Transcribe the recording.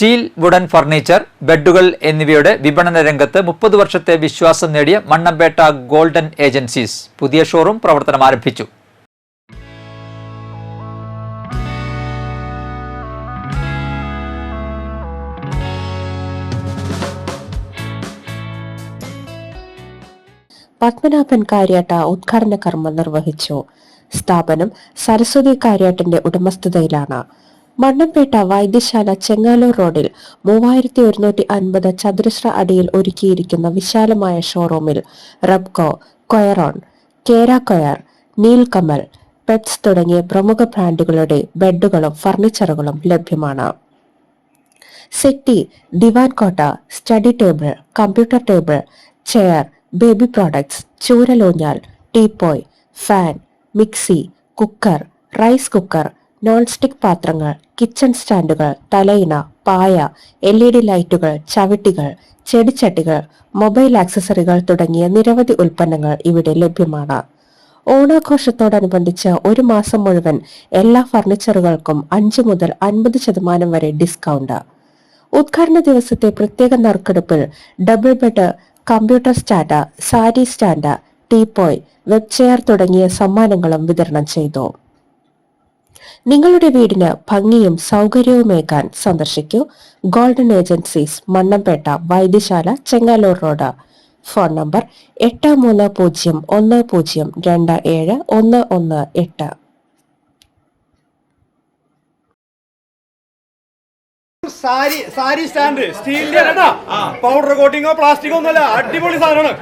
Steel wooden furniture ബെഡുകൾ എന്നിവയുടെ വിപണന രംഗത്ത് മുപ്പത് വർഷത്തെ വിശ്വാസം നേടിയ മണ്ണമ്പേട്ട ഗോൾഡൻ ഏജൻസീസ് പുതിയ ഷോറൂം പ്രവർത്തനം ആരംഭിച്ചു. പത്മനാഭൻ കാര്യാട്ട ഉദ്ഘാടന കർമ്മം നിർവഹിച്ചു. സ്ഥാപനം സരസ്വതി കാര്യാട്ടിന്റെ ഉടമസ്ഥതയിലാണ്. മണ്ണമ്പേട്ട വൈദ്യശാല ചെങ്ങാലൂർ റോഡിൽ മൂവായിരത്തി ഒരുന്നൂറ്റി അൻപത് ചതുരശ്ര അടിയിൽ ഒരുക്കിയിരിക്കുന്ന വിശാലമായ ഷോറൂമിൽ റബ്കോ കൊയറോൺ കേര കൊയർ നീൽകമൽ പെറ്റ്സ് തുടങ്ങിയ പ്രമുഖ ബ്രാൻഡുകളുടെ ബെഡുകളും ഫർണിച്ചറുകളും ലഭ്യമാണ്. സെറ്റി ദിവാൻ cot study table computer table chair baby products ചൂരലൂഞ്ഞാൽ teapoy fan mixie cooker rice cooker non stick പാത്രങ്ങൾ കിച്ചൺ സ്റ്റാൻഡുകൾ തലയിണ പായ എൽ ഇ ഡി ലൈറ്റുകൾ ചവിട്ടികൾ ചെടിച്ചട്ടികൾ മൊബൈൽ ആക്സസറികൾ തുടങ്ങിയ നിരവധി ഉൽപ്പന്നങ്ങൾ ഇവിടെ ലഭ്യമാണ്. ഓണാഘോഷത്തോടനുബന്ധിച്ച് ഒരു മാസം മുഴുവൻ എല്ലാ ഫർണിച്ചറുകൾക്കും അഞ്ച് മുതൽ അൻപത് ശതമാനം വരെ ഡിസ്കൗണ്ട് ഉദ്ഘാടന ദിവസത്തെ പ്രത്യേക നറുക്കെടുപ്പിൽ double bed computer stand sari stand teapoy web chair തുടങ്ങിയ സമ്മാനങ്ങളും വിതരണം ചെയ്തു. നിങ്ങളുടെ വീടിന് ഭംഗിയും സൗകര്യവുമേക്കാൻ സന്ദർശിക്കൂ. ഗോൾഡൻ ഏജൻസീസ് മണ്ണംപേട്ട വൈദ്യശാല ചെങ്ങാലൂർ റോഡ്. ഫോൺ നമ്പർ എട്ട് മൂന്ന് പൂജ്യം ഒന്ന് പൂജ്യം രണ്ട് ഏഴ് ഒന്ന് ഒന്ന് എട്ട്. സാരി സാരി സ്റ്റാൻഡ് സ്റ്റീലിന്റെ അല്ലടാ പൗഡർ കോട്ടിങ്ങോ പ്ലാസ്റ്റിക്കോ ഒന്നുമല്ല അടിപൊളി സാധനമാണ്.